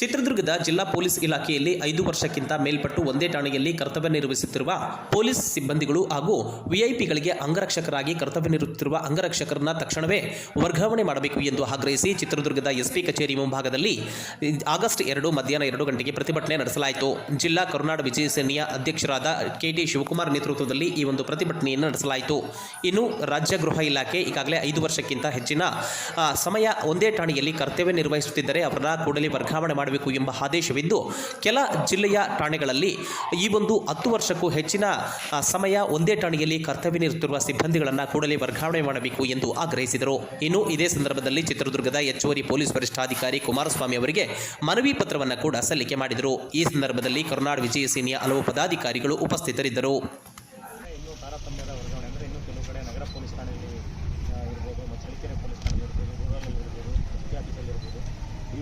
ಚಿತ್ರದುರ್ಗದ ಜಿಲ್ಲಾ ಪೊಲೀಸ್ ಇಲಾಖೆಯಲ್ಲಿ ಐದು ವರ್ಷಕ್ಕಿಂತ ಮೇಲ್ಪಟ್ಟು ಒಂದೇ ಠಾಣೆಯಲ್ಲಿ ಕರ್ತವ್ಯ ನಿರ್ವಹಿಸುತ್ತಿರುವ ಪೊಲೀಸ್ ಸಿಬ್ಬಂದಿಗಳು ಹಾಗೂ ವಿಐಪಿಗಳಿಗೆ ಅಂಗರಕ್ಷಕರಾಗಿ ಕರ್ತವ್ಯ ನಿರ್ವಹಿಸುತ್ತಿರುವ ಅಂಗರಕ್ಷಕರನ್ನ ತಕ್ಷಣವೇ ವರ್ಗಾವಣೆ ಮಾಡಬೇಕು ಎಂದು ಆಗ್ರಹಿಸಿ ಚಿತ್ರದುರ್ಗದ ಎಸ್ಪಿ ಕಚೇರಿ ಮುಂಭಾಗದಲ್ಲಿ ಆಗಸ್ಟ್ ಎರಡು ಮಧ್ಯಾಹ್ನ ಎರಡು ಗಂಟೆಗೆ ಪ್ರತಿಭಟನೆ ನಡೆಸಲಾಯಿತು. ಜಿಲ್ಲಾ ಕರುನಾಡ ವಿಜಯ ಸೇನೆಯ ಅಧ್ಯಕ್ಷರಾದ ಕೆಟಿ ಶಿವಕುಮಾರ್ ನೇತೃತ್ವದಲ್ಲಿ ಈ ಒಂದು ಪ್ರತಿಭಟನೆಯನ್ನು ನಡೆಸಲಾಯಿತು. ಇನ್ನು ರಾಜ್ಯ ಗೃಹ ಇಲಾಖೆ ಈಗಾಗಲೇ ಐದು ವರ್ಷಕ್ಕಿಂತ ಹೆಚ್ಚಿನ ಸಮಯ ಒಂದೇ ಠಾಣೆಯಲ್ಲಿ ಕರ್ತವ್ಯ ನಿರ್ವಹಿಸುತ್ತಿದ್ದರೆ ಅವರನ್ನ ಕೂಡಲೇ ವರ್ಗಾವಣೆ ಮಾಡಬೇಕು ಎಂಬ ಆದೇಶವಿದ್ದು, ಕೆಲ ಜಿಲ್ಲೆಯ ಠಾಣೆಗಳಲ್ಲಿ ಈ ಒಂದು ಹತ್ತು ವರ್ಷಕ್ಕೂ ಹೆಚ್ಚಿನ ಸಮಯ ಒಂದೇ ಠಾಣೆಯಲ್ಲಿ ಕರ್ತವ್ಯ ನಿರುತ್ತಿರುವ ಸಿಬ್ಬಂದಿಗಳನ್ನು ಕೂಡಲೇ ವರ್ಗಾವಣೆ ಮಾಡಬೇಕು ಎಂದು ಆಗ್ರಹಿಸಿದರು. ಇನ್ನು ಇದೇ ಸಂದರ್ಭದಲ್ಲಿ ಚಿತ್ರದುರ್ಗದ ಹೆಚ್ಚುವರಿ ಪೊಲೀಸ್ ವರಿಷ್ಠಾಧಿಕಾರಿ ಕುಮಾರಸ್ವಾಮಿ ಅವರಿಗೆ ಮನವಿ ಪತ್ರವನ್ನು ಕೂಡ ಸಲ್ಲಿಕೆ ಮಾಡಿದರು. ಈ ಸಂದರ್ಭದಲ್ಲಿ ಕರುನಾಡ್ ವಿಜಯ ಸೇನೆಯ ಹಲವು ಪದಾಧಿಕಾರಿಗಳು ಉಪಸ್ಥಿತರಿದ್ದರು.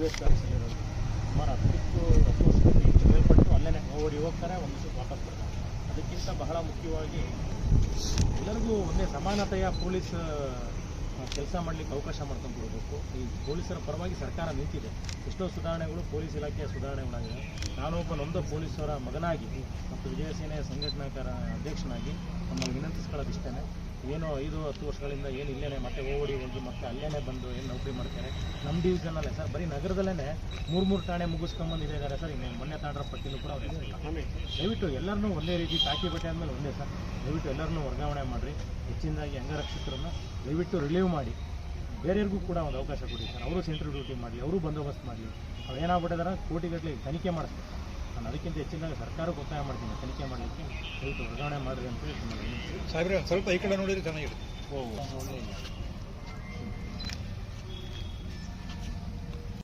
ಎಸ್ ಸುಮಾರು ಹತ್ತು ಹತ್ತು ವರ್ಷದಲ್ಲಿ ಮೇಲ್ಪಟ್ಟು ಅಲ್ಲೇ ಓಡಿ ಹೋಗ್ತಾರೆ, ಒಂದು ದಿವಸ ವಾಪಸ್ ಬರ್ತಾರೆ. ಅದಕ್ಕಿಂತ ಬಹಳ ಮುಖ್ಯವಾಗಿ ಎಲ್ಲರಿಗೂ ಒಂದೇ ಸಮಾನತೆಯ ಪೊಲೀಸ್ ಕೆಲಸ ಮಾಡಲಿಕ್ಕೆ ಅವಕಾಶ ಮಾಡ್ಕೊಂಡು ಈ ಪೊಲೀಸರ ಪರವಾಗಿ ಸರ್ಕಾರ ನಿಂತಿದೆ. ಎಷ್ಟೋ ಸುಧಾರಣೆಗಳು ಪೊಲೀಸ್ ಇಲಾಖೆಯ ಸುಧಾರಣೆಗಳಾಗಿವೆ ನಾನೊಬ್ಬ ನೊಂದ ಪೊಲೀಸರ ಮಗನಾಗಿ ಮತ್ತು ವಿಜಯಸೇನೆಯ ಸಂಘಟನಾಕಾರ ಅಧ್ಯಕ್ಷನಾಗಿ ನಮ್ಮಲ್ಲಿ ವಿನಂತಿಸ್ಕೊಳ್ಳೋದಿಷ್ಟೇ ಏನು ಐದು ಹತ್ತು ವರ್ಷಗಳಿಂದ ಏನು ಇಲ್ಲೇನೆ, ಮತ್ತೆ ಓಡಿ ಹೋಗಿ ಮತ್ತೆ ಅಲ್ಲೇನೆ ಬಂದು ಏನು ನೌಕರಿ ಮಾಡ್ತಾರೆ. ನಮ್ಮ ಡಿವಿಷನಲ್ಲೇ ಸರ್, ಬರೀ ನಗರದಲ್ಲೇ ಮೂರು ಮೂರು ಠಾಣೆ ಮುಗಿಸ್ಕೊಂಬಂದಿದ್ದಾರೆ ಸರ್, ಇನ್ನು ಮೊನ್ನೆ ತಾಂಡ್ರ ಪಟ್ಟಿನೂ ಕೂಡ ಇಲ್ಲ. ದಯವಿಟ್ಟು ಎಲ್ಲರನ್ನೂ ಒಂದೇ ರೀತಿ ತಾಕಿ ಬಟ್ಟೆ ಆದಮೇಲೆ ಒಂದೇ ಸರ್. ದಯವಿಟ್ಟು ಎಲ್ಲರನ್ನೂ ವರ್ಗಾವಣೆ ಮಾಡಿರಿ, ಹೆಚ್ಚಿನದಾಗಿ ಅಂಗರಕ್ಷಕರನ್ನು ದಯವಿಟ್ಟು ರಿಲೀವ್ ಮಾಡಿ. ಬೇರೆಯವ್ರಿಗೂ ಕೂಡ ಒಂದು ಅವಕಾಶ ಕೊಡಿ ಸರ್. ಅವರು ಸೆಂಟ್ರಲ್ ಡ್ಯೂಟಿ ಮಾಡಿ, ಅವರು ಬಂದೋಬಸ್ತ್ ಮಾಡಲಿ ಅವ್ರು ಏನಾಗ್ಬಿಟ್ಟಿದಾರೆ, ಕೋಟಿಗಟ್ಟಲೆ ತನಿಖೆ ಮಾಡಿಸ್ಬೇಕು. ನಾನು ಅದಕ್ಕಿಂತ ಹೆಚ್ಚಿನ ಸರ್ಕಾರಕ್ಕೆ ಒತ್ತಾಯ ಮಾಡ್ತೀನಿ ತನಿಖೆ ಮಾಡಲಿಕ್ಕೆ ಸ್ವಲ್ಪ ವರ್ಗಾವಣೆ ಮಾಡಿರಿ ಅಂತ ಹೇಳಿ ಸಾವಿರ ಸ್ವಲ್ಪ ಈ ಕಡೆ ನೋಡಿದ್ರೆ ಚೆನ್ನಾಗಿರುತ್ತೆ. ಓಹ್ ಒಳ್ಳೆಯ